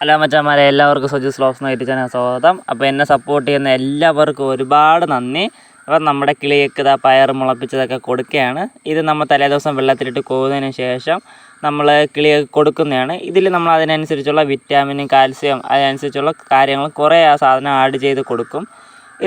Hello മച്ചന്മാരെ എല്ലാവർക്കും Suji സ്ലോക്സ് YouTube channel സ്വാഗതം. അപ്പോൾ എന്നെ സപ്പോർട്ട് ചെയ്യുന്ന എല്ലാവർക്കും ഒരുപാട് നന്ദി. അപ്പം നമ്മുടെ കിളിയൊക്കെ ഇതാ പയർ മുളപ്പിച്ചതൊക്കെ കൊടുക്കുകയാണ്. ഇത് നമ്മൾ തലേദിവസം വെള്ളത്തിലിട്ട് കോവുന്നതിന് ശേഷം നമ്മൾ കിളിയൊക്കെ കൊടുക്കുന്നതാണ്. ഇതിൽ നമ്മൾ അതിനനുസരിച്ചുള്ള വിറ്റാമിനും കാൽസ്യം അതിനനുസരിച്ചുള്ള കാര്യങ്ങൾ കുറേ ആ സാധനം ആഡ് ചെയ്ത് കൊടുക്കും.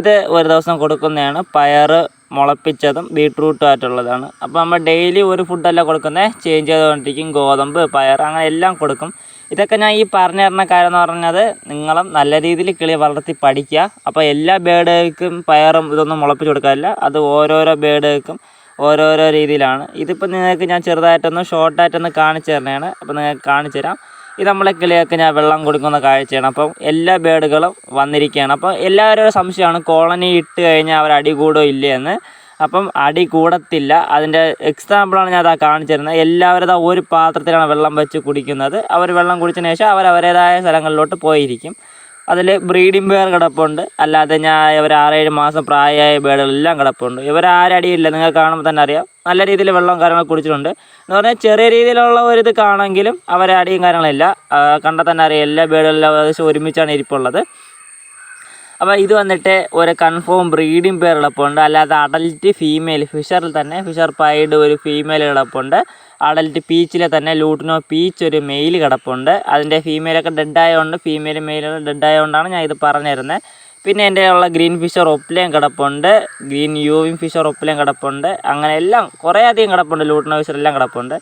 ഇത് ഒരു ദിവസം കൊടുക്കുന്നതാണ്. പയർ മുളപ്പിച്ചതും ബീട്രൂട്ടും ആയിട്ടുള്ളതാണ്. അപ്പോൾ നമ്മൾ ഡെയിലി ഒരു ഫുഡല്ല കൊടുക്കുന്നത് ചേഞ്ച് ചെയ്തുകൊണ്ടിരിക്കും. ഗോതമ്പ് പയർ അങ്ങനെ എല്ലാം കൊടുക്കും. ഇതൊക്കെ ഞാൻ ഈ പറഞ്ഞു തരുന്ന കാര്യം എന്ന് പറഞ്ഞത് നിങ്ങളും നല്ല രീതിയിൽ കിളി വളർത്തി പഠിക്കുക. അപ്പോൾ എല്ലാ ബേഡുകൾക്കും പയറും ഇതൊന്നും മുളപ്പിച്ച് കൊടുക്കാറില്ല. അത് ഓരോരോ ബേഡുകൾക്കും ഓരോരോ രീതിയിലാണ്. ഇതിപ്പോൾ നിങ്ങൾക്ക് ഞാൻ ചെറുതായിട്ടൊന്ന് ഷോർട്ടായിട്ടൊന്ന് കാണിച്ചു തരണേണ് അപ്പോൾ നിങ്ങൾക്ക് കാണിച്ചു തരാം. ഇത് നമ്മളെ കിളിയൊക്കെ ഞാൻ വെള്ളം കൊടുക്കുന്ന കാഴ്ചയാണ്. അപ്പം എല്ലാ ബേഡുകളും വന്നിരിക്കുകയാണ്. അപ്പോൾ എല്ലാവരും ഒരു സംശയമാണ് കോളനി ഇട്ട് കഴിഞ്ഞാൽ അവർ അടികൂടോ ഇല്ലേ എന്ന്. അപ്പം അടി കൂടത്തില്ല. അതിന്റെ എക്സാമ്പിളാണ് ഞാൻ അതാ കാണിച്ചു തരുന്നത് എല്ലാവരും ഒരു പാത്രത്തിലാണ് വെള്ളം വെച്ച് കുടിക്കുന്നത്. അവർ വെള്ളം കുടിച്ചതിന് ശേഷം അവർ അവരുടേതായ സ്ഥലങ്ങളിലോട്ട് പോയിരിക്കും. അതിൽ ബ്രീഡിംഗ് ബേർ കിടപ്പുണ്ട്. അല്ലാതെ ഞാൻ ഇവർ ആറേഴ് മാസം പ്രായമായ ബേഡുകളെല്ലാം കിടപ്പുണ്ട്. ഇവർ ആരടിയില്ല നിങ്ങൾ കാണുമ്പോൾ തന്നെ അറിയാം. നല്ല രീതിയിൽ വെള്ളം കാര്യങ്ങളൊക്കെ കുടിച്ചിട്ടുണ്ട്. എന്ന് പറഞ്ഞാൽ ചെറിയ രീതിയിലുള്ള ഒരു ഇത് കാണെങ്കിലും അവരടിയും കാര്യങ്ങളില്ല കണ്ടാൽ തന്നെ അറിയാം. എല്ലാ ബേഡുകളിലും ഏകദേശം ഒരുമിച്ചാണ് ഇരിപ്പുള്ളത്. അപ്പോൾ ഇത് വന്നിട്ട് ഒരു കൺഫേം ബ്രീഡിംഗ് പെയർ കിടപ്പുണ്ട് അല്ലാതെ അഡൽറ്റ് ഫീമെയിൽ ഫിഷറിൽ തന്നെ ഫിഷർ പൈഡ് ഒരു ഫീമെയിൽ കിടപ്പുണ്ട്. അഡൽറ്റ് പീച്ചിലെ തന്നെ ലൂട്ടിനോ പീച്ച് ഒരു മെയിൽ കിടപ്പുണ്ട്. അതിന്റെ ഫീമെയിലൊക്കെ ഡെഡ് ആയതുകൊണ്ട് ഫീമെയിൽ മെയിൽ ഡെഡ് ആയതുകൊണ്ടാണ് ഞാൻ ഇത് പറഞ്ഞു തരുന്നത് പിന്നെ എന്റെ ഉള്ള ഗ്രീൻ ഫിഷർ ഒപ്പിലേയും കിടപ്പുണ്ട്. ഗ്രീൻ യൂവിൻ ഫിഷർ ഒപ്പിലേയും കിടപ്പുണ്ട്. അങ്ങനെ എല്ലാം കുറേ അധികം കിടപ്പുണ്ട്. ലൂട്ടിനോ ഫിഷർ എല്ലാം കിടപ്പുണ്ട്.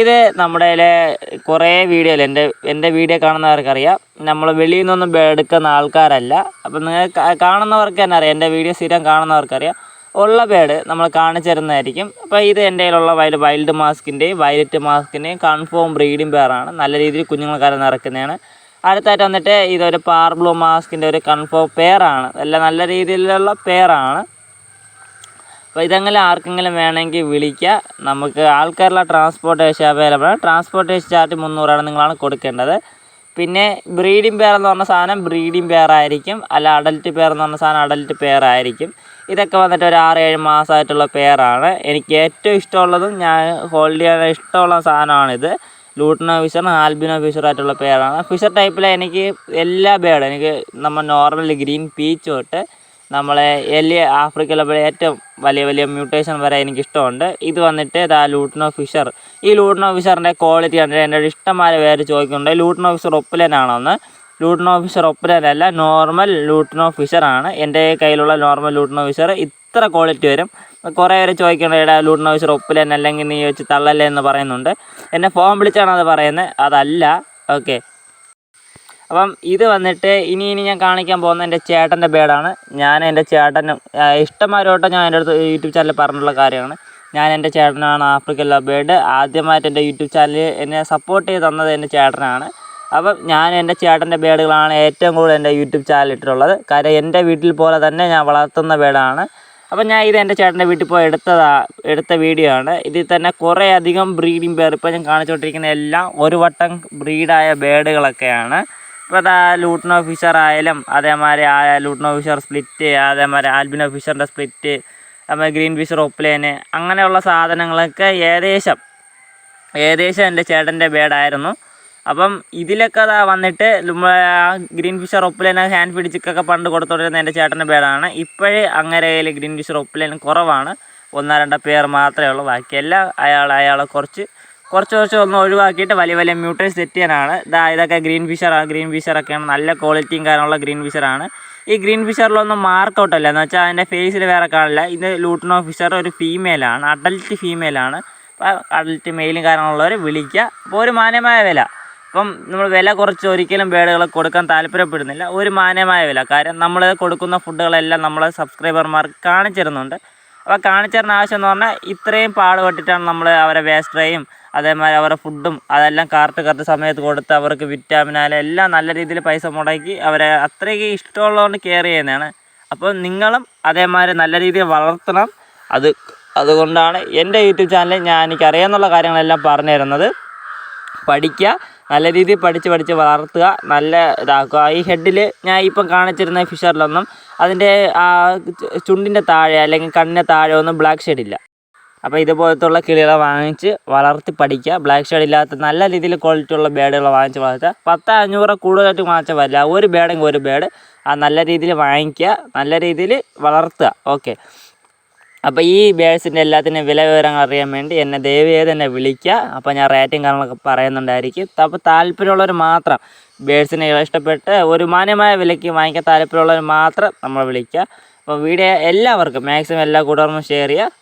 ഇത് നമ്മുടെ കുറേ വീഡിയോയിൽ എന്റെ എന്റെ വീഡിയോ കാണുന്നവർക്കറിയാം. നമ്മൾ വെളിയിൽ നിന്നൊന്നും എടുക്കുന്ന ആൾക്കാരല്ല. അപ്പം നിങ്ങൾ കാണുന്നവർക്ക് തന്നെ അറിയാം. എന്റെ വീഡിയോ സ്ഥിരം കാണുന്നവർക്കറിയാം. ഉള്ള പേഡ് നമ്മൾ കാണിച്ചു തരുന്നതായിരിക്കും. അപ്പോൾ ഇത് എന്റെ കയ്യിലുള്ള വൈൽഡ് വൈൽഡ് മാസ്കിന്റെയും വയലറ്റ് മാസ്കിന്റെയും കൺഫേം ബ്രീഡിംഗ് പേറാണ്. നല്ല രീതിയിൽ കുഞ്ഞുങ്ങൾക്കാരെ നിറക്കുന്നതാണ്. അടുത്തായിട്ട് വന്നിട്ട് ഇതൊരു പാർബ്ലൂ മാസ്കിന്റെ ഒരു കൺഫേം പെയറാണ് എല്ലാം നല്ല രീതിയിലുള്ള പെയറാണ് അപ്പോൾ ഇതെങ്കിലും ആർക്കെങ്കിലും വേണമെങ്കിൽ വിളിക്കുക നമുക്ക് ആൾക്കാരുള്ള ട്രാൻസ്പോർട്ടേഷൻ അവൈലബിൾ ആണ്. ട്രാൻസ്പോർട്ടേഷൻ ചാർജ് മുന്നൂറാണ് നിങ്ങളാണ് കൊടുക്കേണ്ടത്. പിന്നെ ബ്രീഡിംഗ് പെയർ എന്ന് പറഞ്ഞ സാധനം ബ്രീഡിംഗ് പെയർ ആയിരിക്കും. അല്ല അഡൽറ്റ് പെയർ എന്ന് പറഞ്ഞ സാധനം അഡൽറ്റ് പെയർ ആയിരിക്കും. ഇതൊക്കെ വന്നിട്ട് ഒരു ആറ് ഏഴ് മാസമായിട്ടുള്ള പെയറാണ് എനിക്ക് ഏറ്റവും ഇഷ്ടമുള്ളതും ഞാൻ ഹോൾഡ് ചെയ്യാൻ ഇഷ്ടമുള്ള സാധനമാണിത്. ലൂട്ടിനോ ഫിഷർ ആൽബിനോ ഫിഷറായിട്ടുള്ള പെയറാണ് ഫിഷർ ടൈപ്പിലെ എനിക്ക് എല്ലാ ബേഡും എനിക്ക് നമ്മൾ നോർമൽ ഗ്രീൻ പീച്ച് തൊട്ട് നമ്മളെ വലിയ ആഫ്രിക്കയിലെ ഏറ്റവും വലിയ വലിയ മ്യൂട്ടേഷൻ വരെ എനിക്കിഷ്ടമുണ്ട്. ഇത് വന്നിട്ട് ഇതാ ലൂട്ടനോ ഫിഷർ. ഈ ലൂട്ടനോ ഫിഷറിന്റെ ക്വാളിറ്റി കണ്ടിട്ട് എന്റെ ഇഷ്ടംമാരെ പേര് ചോദിക്കുന്നുണ്ട്. ലൂട്ടനോ ഫിഷർ ഒപ്പിലനാണോ എന്ന് ലൂട്ടനോ ഫിഷർ ഒപ്പിലനല്ല നോർമൽ ലൂട്ടിനോ ഫിഷറാണ് എന്റെ കയ്യിലുള്ള നോർമൽ ലൂട്ടനോ ഫിഷർ ഇത്ര ക്വാളിറ്റി വരും. കുറേ പേര് ചോദിക്കുന്നുണ്ട് ഇടാ ലൂട്ടനോ ഫിഷർ ഒപ്പിലൻ അല്ലെങ്കിൽ നീ വെച്ച് തള്ളല്ലേ എന്ന് പറയുന്നുണ്ട്. എന്നെ ഫോൺ വിളിച്ചാണ് അത് പറയുന്നത്. അതല്ല ഓക്കെ അപ്പം ഇത് വന്നിട്ട് ഇനി ഇനി ഞാൻ കാണിക്കാൻ പോകുന്ന എന്റെ ചേട്ടന്റെ ബേഡാണ്. ഞാൻ എന്റെ ചേട്ടനും ഇഷ്ടംമാരോട്ട് ഞാൻ എന്റെ അടുത്ത് യൂട്യൂബ് ചാനലിൽ പറഞ്ഞിട്ടുള്ള കാര്യമാണ്. ഞാൻ എന്റെ ചേട്ടനാണ് ആഫ്രിക്കൻ ലവ് ബേഡ്. ആദ്യമായിട്ട് എന്റെ യൂട്യൂബ് ചാനൽ എന്നെ സപ്പോർട്ട് ചെയ്ത് തന്നത് എന്റെ ചേട്ടനാണ്. അപ്പം ഞാൻ എന്റെ ചേട്ടന്റെ ബേഡുകളാണ് ഏറ്റവും കൂടുതൽ എന്റെ യൂട്യൂബ് ചാനൽ ഇട്ടിട്ടുള്ളത്. കാര്യം എന്റെ വീട്ടിൽ പോലെ തന്നെ ഞാൻ വളർത്തുന്ന ബേഡാണ്. അപ്പം ഞാൻ ഇത് എന്റെ ചേട്ടന്റെ വീട്ടിൽ പോയി എടുത്തതാ എടുത്ത വീഡിയോ ആണ്. ഇതിൽ തന്നെ കുറേ അധികം ബ്രീഡിങ് പേർ ഇപ്പോൾ ഞാൻ കാണിച്ചുകൊണ്ടിരിക്കുന്ന എല്ലാം ഒരു വട്ടം ബ്രീഡായ ബേഡുകളൊക്കെയാണ്. ഇപ്പോൾ ആ ലൂട്ടൻ ഓഫീസർ ആയാലും അതേമാതിരി ആ ലൂട്ടൺ ഓഫീസർ സ്പ്ലിറ്റ് അതേമാതിരി ആൽബിൻ ഓഫീസറിന്റെ സ്പ്ലിറ്റ് അതേമാതിരി ഗ്രീൻ ഫിഷർ ഒപ്ലേന് അങ്ങനെയുള്ള സാധനങ്ങളൊക്കെ ഏകദേശം ഏകദേശം എന്റെ ചേട്ടന്റെ ബേഡായിരുന്നു. അപ്പം ഇതിലൊക്കെ അതാ വന്നിട്ട് ഗ്രീൻ ഫിഷർ ഒപ്പിലേന ഹാൻഡ് പിടിച്ചൊക്കെ പണ്ട് കൊടുത്തോണ്ടിരുന്ന എന്റെ ചേട്ടന്റെ പേരാണ് ഇപ്പോഴേ അങ്ങനെ ഗ്രീൻ ഫിഷർ ഒപ്പിലേനും കുറവാണ്. ഒന്നോ രണ്ടോ പേർ മാത്രമേ ഉള്ളൂ. ബാക്കിയെല്ലാം അയാൾ അയാളെ കുറച്ച് കുറച്ച് കുറച്ച് ഒന്ന് ഒഴിവാക്കിയിട്ട് വലിയ വലിയ മ്യൂട്ടേഴ്സ് സെറ്റ് ചെയ്യാനാണ്. ഇതാ ഇതൊക്കെ ഗ്രീൻ ഫിഷറാണ് ഗ്രീൻ ഫിഷറൊക്കെയാണ്. നല്ല ക്വാളിറ്റിയും കാര്യമുള്ള ഗ്രീൻ ഫിഷറാണ്. ഈ ഗ്രീൻ ഫിഷറിലൊന്നും മാർക്ക് ഔട്ടല്ല എന്ന് വെച്ചാൽ അതിന്റെ ഫേസിൽ വേറെ കാണില്ല. ഇത് ലൂട്ടിനോ ഫിഷർ ഒരു ഫീമെയിലാണ് അഡൽറ്റ് ഫീമെയിലാണ് അപ്പോൾ അഡൽറ്റ് മെയിലും കാര്യങ്ങളുള്ളവർ വിളിക്കുക അപ്പോൾ ഒരു മാന്യമായ വില. അപ്പം നമ്മൾ വില കുറച്ച് ഒരിക്കലും ബേഡുകൾ കൊടുക്കാൻ താല്പര്യപ്പെടുന്നില്ല. ഒരു മാന്യമായ വില. കാര്യം നമ്മൾ കൊടുക്കുന്ന ഫുഡുകളെല്ലാം നമ്മളെ സബ്സ്ക്രൈബർമാർക്ക് കാണിച്ചിരുന്നുണ്ട് അപ്പോൾ കാണിച്ചു തരുന്ന ആവശ്യം എന്ന് പറഞ്ഞാൽ ഇത്രയും പാടുപെട്ടിട്ടാണ് നമ്മൾ അവരെ വേസ്ട്രയും അതേമാതിരി അവരുടെ ഫുഡും അതെല്ലാം കറക്റ്റ് കറക്റ്റ് സമയത്ത് കൊടുത്ത് അവർക്ക് വിറ്റാമിൻ ആയാലും എല്ലാം നല്ല രീതിയിൽ പൈസ മുടക്കി അവരെ അത്രയ്ക്ക് ഇഷ്ടമുള്ളതുകൊണ്ട് കെയർ ചെയ്യുന്നതാണ്. അപ്പോൾ നിങ്ങളും അതേമാതിരി നല്ല രീതിയിൽ വളർത്തണം. അത് അതുകൊണ്ടാണ് എന്റെ യൂട്യൂബ് ചാനലിൽ ഞാൻ എനിക്കറിയാമെന്നുള്ള കാര്യങ്ങളെല്ലാം പറഞ്ഞു തരുന്നത്. പഠിക്കുക നല്ല രീതിയിൽ പഠിച്ച് പഠിച്ച് വളർത്തുക നല്ല ഇതാക്കുക. ഈ ഹെഡിൽ ഞാൻ ഇപ്പം കാണിച്ചിരുന്ന ഫിഷറിലൊന്നും അതിന്റെ ആ ചുണ്ടിന്റെ താഴെ അല്ലെങ്കിൽ കണ്ണിന്റെ താഴെ ഒന്നും ബ്ലാക്ക് ഷെയ്ഡില്ല അപ്പോൾ ഇതുപോലത്തുള്ള കിളികളെ വാങ്ങിച്ച് വളർത്തി പഠിക്കുക. ബ്ലാക്ക് ഷെയ്ഡ് ഇല്ലാത്ത നല്ല രീതിയിൽ ക്വാളിറ്റി ഉള്ള ബേഡുകൾ വാങ്ങിച്ച് വളർത്തുക. പത്ത് അഞ്ഞൂറ് കൂടുതലായിട്ട് വാങ്ങിച്ചാൽ പറ്റില്ല ഒരു ബേഡെങ്കിൽ ഒരു ബേഡ് ആ നല്ല രീതിയിൽ വാങ്ങിക്കുക. നല്ല രീതിയിൽ വളർത്തുക. ഓക്കെ അപ്പോൾ ഈ ബേഡ്സിന്റെ എല്ലാത്തിന്റെയും വില വിവരങ്ങൾ അറിയാൻ വേണ്ടി എന്നെ ദയവേത് എന്നെ വിളിക്കുക. അപ്പോൾ ഞാൻ റേറ്റിംഗ് കാര്യങ്ങളൊക്കെ പറയുന്നുണ്ടായിരിക്കും. അപ്പോൾ താല്പര്യമുള്ളവർ മാത്രം ബേഡ്സിനെ ഇഷ്ടപ്പെട്ട് ഒരു മാന്യമായ വിലയ്ക്ക് വാങ്ങിക്കാൻ താല്പര്യമുള്ളവർ മാത്രം നമ്മൾ വിളിക്കുക. അപ്പോൾ വീഡിയോ എല്ലാവർക്കും മാക്സിമം എല്ലാ കൂട്ടുകാർക്കും ഷെയർ ചെയ്യുക.